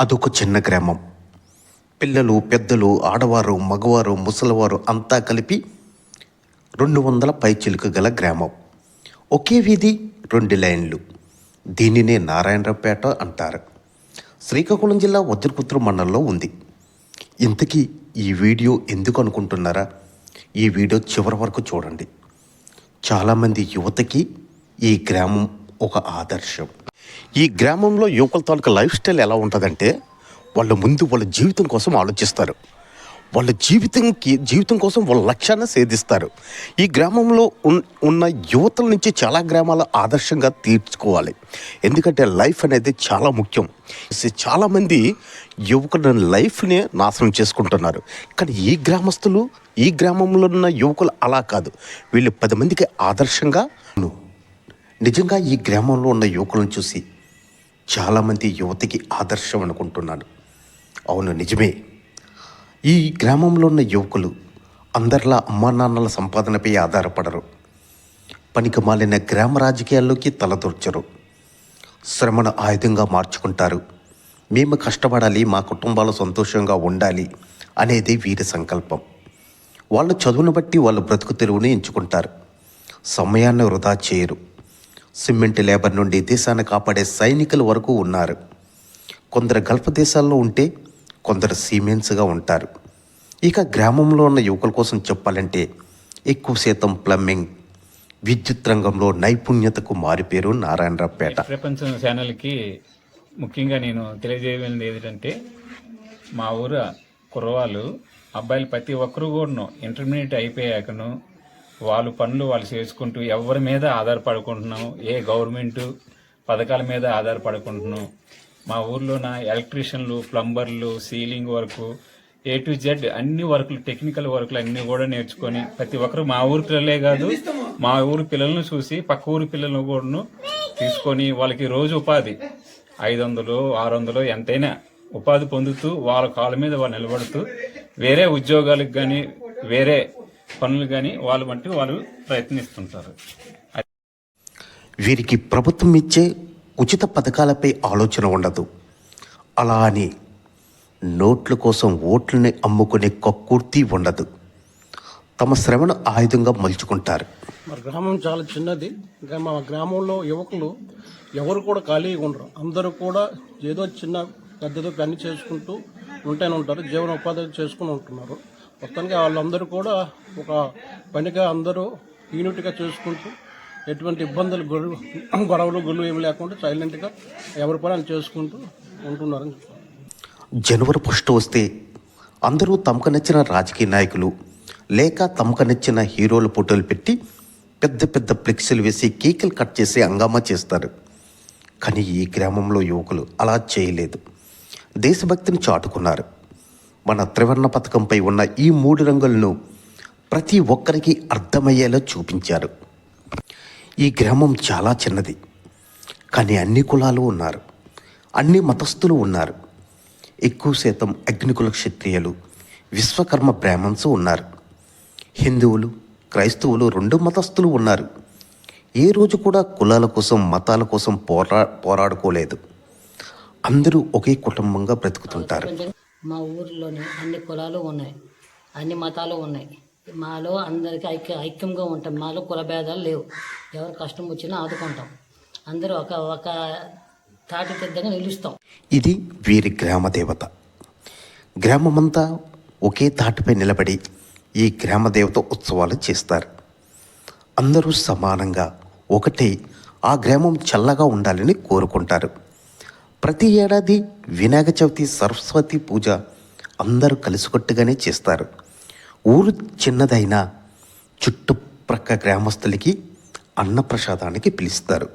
అదొక చిన్న గ్రామం. పిల్లలు పెద్దలు ఆడవారు మగవారు ముసలివారు అంతా కలిపి రెండు వందల పైచిలుక గల గ్రామం. ఒకే వీధి రెండు లైన్లు. దీనినే నారాయణరావుపేట అంటారు. శ్రీకాకుళం జిల్లా వజ్రపుత్ర మండలంలో ఉంది. ఇంతకీ ఈ వీడియో ఎందుకు అనుకుంటున్నారా? ఈ వీడియో చివరి వరకు చూడండి. చాలామంది యువతకి ఈ గ్రామం ఒక ఆదర్శం. ఈ గ్రామంలో యువకుల తాలూకా లైఫ్ స్టైల్ ఎలా ఉంటుందంటే వాళ్ళ ముందు వాళ్ళ జీవితం కోసం ఆలోచిస్తారు. వాళ్ళ జీవితంకి జీవితం కోసం వాళ్ళ లక్ష్యాన్ని సేధిస్తారు. ఈ గ్రామంలో ఉన్- ఉన్న యువతల నుంచి చాలా గ్రామాల ఆదర్శంగా తీర్చుకోవాలి. ఎందుకంటే లైఫ్ అనేది చాలా ముఖ్యం. చాలామంది యువకుల లైఫ్నే నాశనం చేసుకుంటున్నారు. కానీ ఈ గ్రామస్తులు ఈ గ్రామంలో ఉన్న యువకులు అలా కాదు. వీళ్ళు పది మందికి ఆదర్శంగా నిజంగా ఈ గ్రామంలో ఉన్న యువకులను చూసి చాలామంది యువతికి ఆదర్శం అనుకుంటున్నాను. అవును నిజమే. ఈ గ్రామంలో ఉన్న యువకులు అందరిలా అమ్మా నాన్నల సంపాదనపై ఆధారపడరు. పనికి మాలిన గ్రామ రాజకీయాల్లోకి తలదూర్చరు. శ్రమను ఆయుధంగా మార్చుకుంటారు. మేము కష్టపడాలి మా కుటుంబాలు సంతోషంగా ఉండాలి అనేది వీరి సంకల్పం. వాళ్ళు చదువును బట్టి వాళ్ళు బ్రతుకు తెరువుని ఎంచుకుంటారు. సమయాన్ని వృధా చేయరు. సిమెంట్ లేబర్ నుండి దేశాన్ని కాపాడే సైనికుల వరకు ఉన్నారు. కొందరు గల్ఫ్ దేశాల్లో ఉంటే కొందరు సీమెన్స్గా ఉంటారు. ఇక గ్రామంలో ఉన్న యువకుల కోసం చెప్పాలంటే ఎక్కువ శాతం ప్లంబింగ్ విద్యుత్ రంగంలో నైపుణ్యతకు మారిపేరు నారాయణరావుపేట. ప్రపంచం ఛానల్కి ముఖ్యంగా నేను తెలియజేయలేదు ఏంటంటే మా ఊరు కుర్రవాళ్ళు అబ్బాయిలు ప్రతి ఒక్కరు కూడాను ఇంటర్మీడియట్ అయిపోయాకను వాళ్ళు పనులు వాళ్ళు చేసుకుంటూ ఎవరి మీద ఆధారపడుకుంటున్నాం ఏ గవర్నమెంట్ పథకాల మీద ఆధారపడుకుంటున్నాం మా ఊర్లో నా ఎలక్ట్రీషియన్లు ప్లంబర్లు ceiling work A to Z అన్ని వర్కులు టెక్నికల్ వర్కులు అన్ని కూడా నేర్చుకొని ప్రతి ఒక్కరు మా ఊరు పిల్లలే కాదు మా ఊరు పిల్లలను చూసి పక్క ఊరి పిల్లలను కూడాను తీసుకొని వాళ్ళకి రోజు ఉపాధి. ఐదు వందలు ఆరు వందలు ఎంతైనా ఉపాధి పొందుతూ వాళ్ళ కాళ్ళ మీద వాళ్ళు నిలబడుతూ వేరే ఉద్యోగాలకు కానీ వేరే పనులు కానీ వాళ్ళు మట్టి వాళ్ళు ప్రయత్నిస్తుంటారు. వీరికి ప్రభుత్వం ఇచ్చే ఉచిత పథకాలపై ఆలోచన ఉండదు. అలా అని నోట్ల కోసం ఓట్లని అమ్ముకునే కక్కుర్తి ఉండదు. తమ శ్రమను ఆయుధంగా మలుచుకుంటారు. మా గ్రామం చాలా చిన్నది. ఇంకా మా గ్రామంలో యువకులు ఎవరు కూడా ఖాళీగా ఉండరు. అందరూ కూడా ఏదో చిన్న పెద్దదో పని చేసుకుంటూ ఉంటేనే ఉంటారు. జీవన ఉపాధి చేసుకుని ఉంటున్నారు. మొత్తానికి వాళ్ళందరూ కూడా ఒక పనిగా అందరూ యూనిట్గా చేసుకుంటూ ఎటువంటి ఇబ్బందులు గొడవ గొడవలు గొడవలు ఏమి లేకుండా సైలెంట్గా ఎవరి పని చేసుకుంటూ ఉంటున్నారని జనవరి ఫస్ట్ వస్తే అందరూ తమకు నచ్చిన రాజకీయ నాయకులు లేక తమకు నచ్చిన హీరోల ఫోటోలు పెట్టి పెద్ద పెద్ద ఫ్లెక్సీలు వేసి కేకులు కట్ చేసి హంగామా చేస్తారు. కానీ ఈ గ్రామంలో యువకులు అలా చేయలేదు. దేశభక్తిని చాటుకున్నారు. మన త్రివర్ణ పథకంపై ఉన్న ఈ మూడు రంగులను ప్రతి ఒక్కరికి అర్థమయ్యేలా చూపించారు. ఈ గ్రామం చాలా చిన్నది. కానీ అన్ని కులాలు ఉన్నారు. అన్ని మతస్థులు ఉన్నారు. ఎక్కువ శాతం అగ్నికుల క్షత్రియులు విశ్వకర్మ బ్రాహ్మణ్స్ ఉన్నారు. హిందువులు క్రైస్తవులు రెండు మతస్థులు ఉన్నారు. ఏ రోజు కూడా కులాల కోసం మతాల కోసం పోరా పోరాడుకోలేదు. అందరూ ఒకే కుటుంబంగా బ్రతుకుతుంటారు. మా ఊరిలోనే అన్ని కులాలు ఉన్నాయి. అన్ని మతాలు ఉన్నాయి. మాలో అందరికీ ఐక్య ఐక్యంగా ఉంటాం. మాలో కుల భేదాలు లేవు. ఎవరు కష్టం వచ్చినా ఆదుకుంటాం. అందరూ ఒక ఒక తాటి పెద్దగా నిలుస్తాం. ఇది వీరి గ్రామ దేవత. గ్రామమంతా ఒకే తాటిపై నిలబడి ఈ గ్రామ దేవత ఉత్సవాలు చేస్తారు. అందరూ సమానంగా ఒకటే ఆ గ్రామం చల్లగా ఉండాలని కోరుకుంటారు. ప్రతి ఏడాది వినాయక చవితి సరస్వతి పూజ అందరూ కలిసికట్టుగానే చేస్తారు. ఊరు చిన్నదైనా చుట్టుప్రక్క గ్రామస్తులకి అన్నప్రసాదానికి పిలుస్తారు.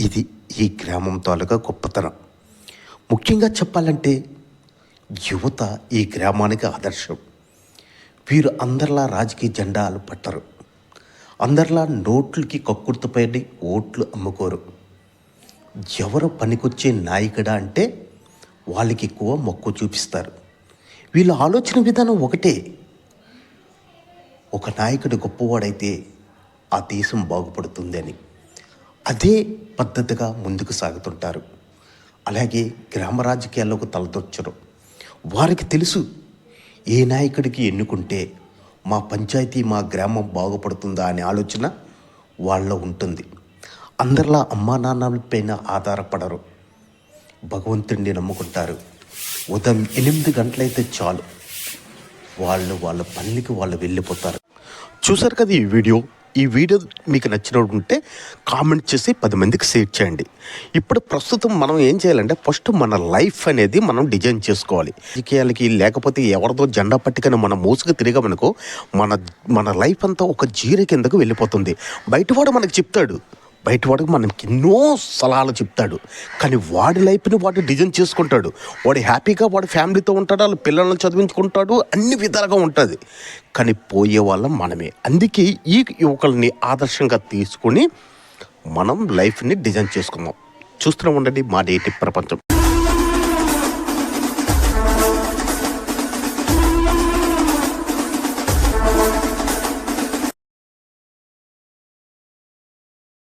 ఇది ఈ గ్రామం తాలూకా గొప్పతనం. ముఖ్యంగా చెప్పాలంటే యువత ఈ గ్రామానికి ఆదర్శం. వీరు అందరిలా రాజకీయ జెండాలు పట్టరు. అందరిలా నోట్లకి కక్కుర్తిపోయి ఓట్లు అమ్ముకోరు. ఎవరు పనికొచ్చే నాయకుడా అంటే వాళ్ళకి ఎక్కువ మక్కువ చూపిస్తారు. వీళ్ళ ఆలోచన విధానం ఒకటే. ఒక నాయకుడు గొప్పవాడైతే ఆ దేశం బాగుపడుతుందని అదే పద్ధతిగా ముందుకు సాగుతుంటారు. అలాగే గ్రామ రాజకీయాల్లోకి తలదొచ్చరు. వారికి తెలుసు ఏ నాయకుడికి ఎన్నుకుంటే మా పంచాయతీ మా గ్రామం బాగుపడుతుందా అనే ఆలోచన వాళ్ళలో ఉంటుంది. అందరిలా అమ్మా నాన్నలపైన ఆధారపడరు. భగవంతుడిని నమ్ముకుంటారు. ఉదయం ఎనిమిది గంటలైతే చాలు. వాళ్ళు వాళ్ళ పనికి వాళ్ళు వెళ్ళిపోతారు. చూసారు కదా ఈ వీడియో? ఈ వీడియో మీకు నచ్చినట్టుంటే కామెంట్ చేసి పది మందికి షేర్ చేయండి. ఇప్పుడు ప్రస్తుతం మనం ఏం చేయాలంటే ఫస్ట్ మన లైఫ్ అనేది మనం డిజైన్ చేసుకోవాలి. రాజకీయాలకి లేకపోతే ఎవరితో జెండా పట్టుకొని మనం మోసుకు తిరిగామనుకో మన మన లైఫ్ అంతా ఒక జీర కిందకు వెళ్ళిపోతుంది. బయటవాడు మనకు చెప్తాడు బయటవాడికి మనకి ఎన్నో సలహాలు చెప్తాడు. కానీ వాడి లైఫ్ని వాడు డిజైన్ చేసుకుంటాడు. వాడు హ్యాపీగా వాడి ఫ్యామిలీతో ఉంటాడు వాళ్ళ పిల్లల్ని చదివించుకుంటాడు అన్ని విధాలుగా ఉంటుంది. కానీ పోయే వాళ్ళం మనమే. అందుకే ఈ యువకుల్ని ఆదర్శంగా తీసుకొని మనం లైఫ్ని డిజైన్ చేసుకుందాం. చూస్తూనే ఉండండి మా నేటి ప్రపంచం.